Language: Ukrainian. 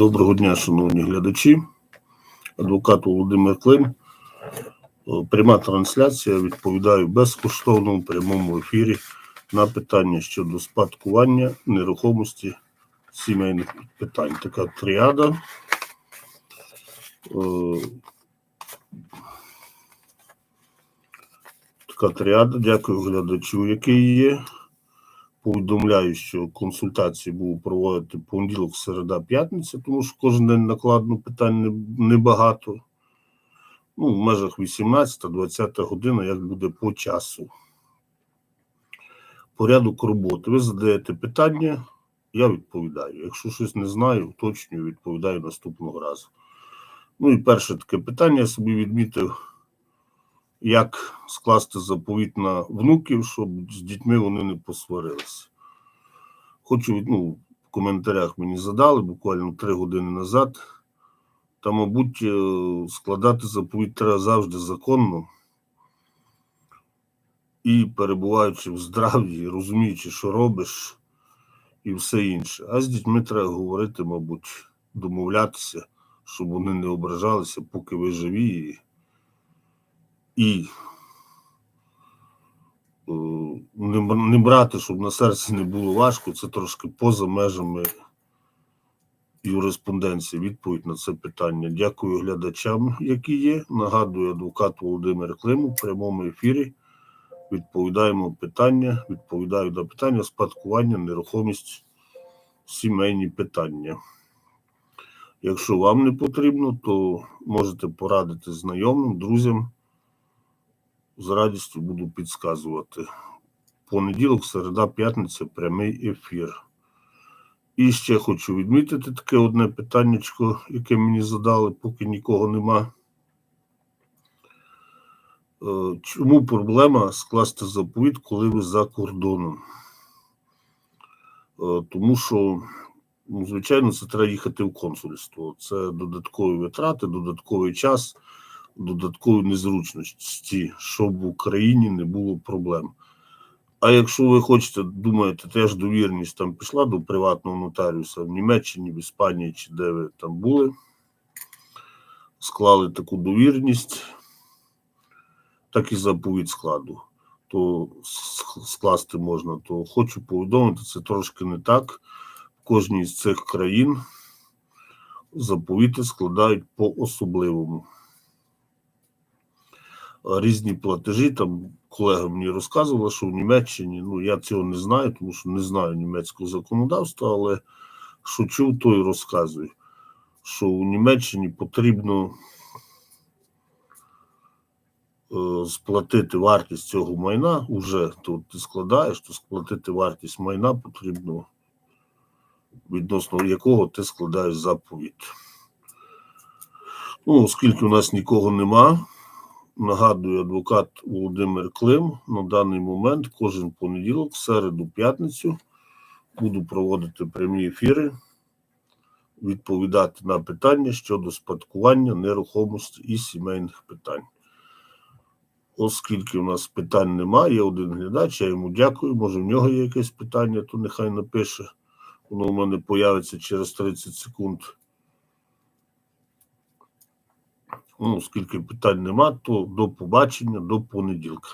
Доброго дня, шановні глядачі. Адвокат Володимир Клим. Е, Пряма трансляція. Відповідаю безкоштовно у прямому ефірі на питання щодо спадкування нерухомості сімейних питань. Така тріада. Е, Така тріада. Дякую глядачу, який є. Повідомляю, що консультації буду проводити понеділок, середа, п'ятниця, тому що кожен день накладно питань небагато. Ну, в межах 18-20 година, як буде по часу. Порядок роботи. Ви задаєте питання, я відповідаю. Якщо щось не знаю, уточнюю, відповідаю наступного разу. Ну і перше таке питання я собі відмітив, як скласти заповіт на внуків, щоб з дітьми вони не посварилися. Хочу ну, в коментарях мені задали буквально три години назад. Та, мабуть, е, складати заповіт треба завжди законно і перебуваючи в здрав'ї, розуміючи, що робиш, і все інше. А з дітьми треба говорити, мабуть, домовлятися, щоб вони не ображалися, поки ви живі. І, е, не, брати, щоб на серці не було важко, це трошки поза межами юриспонденції. Відповідь на це питання. Дякую глядачам, які є. Нагадую, адвокат Володимир Клим у прямому ефірі. Відповідаємо питання, відповідаю на питання спадкування, нерухомість, сімейні питання. Якщо вам не потрібно, то можете порадити знайомим, друзям. З радістю буду підказувати. Понеділок, середа, п'ятниця, прямий ефір. І ще хочу відмітити таке одне питаннячко, яке мені задали, поки нікого нема. Е, Чому проблема скласти заповіт, коли ви за кордоном? Е, Тому що, ну, звичайно, це треба їхати в консульство. Це додаткові витрати, додатковий час, додаткові незручності, щоб в Україні не було проблем. А якщо ви хочете, думаєте, теж довірність там пішла до приватного нотаріуса в Німеччині, в Іспанії чи де ви там були, склали таку довірність, так і заповідь складу, то скласти можна. То хочу повідомити, це трошки не так. В кожній з цих країн заповіти складають по особливому. Різні платежі, там колега мені розказувала, що в Німеччині, ну я цього не знаю, тому що не знаю німецького законодавства, але що чув, то й розказую, що у Німеччині потрібно е, сплатити вартість цього майна, уже то ти складаєш, то сплатити вартість майна потрібно, відносно якого ти складаєш заповідь. Ну, оскільки у нас нікого нема, нагадую, адвокат Володимир Клим на даний момент кожен понеділок, середу, п'ятницю буду проводити прямі ефіри, відповідати на питання щодо спадкування нерухомості і сімейних питань. Оскільки у нас питань немає, є один глядач, я йому дякую. Може, в нього є якесь питання, то нехай напише. Воно в мене появиться через 30 секунд. Ну, оскільки питань нема, то до побачення, до понеділка.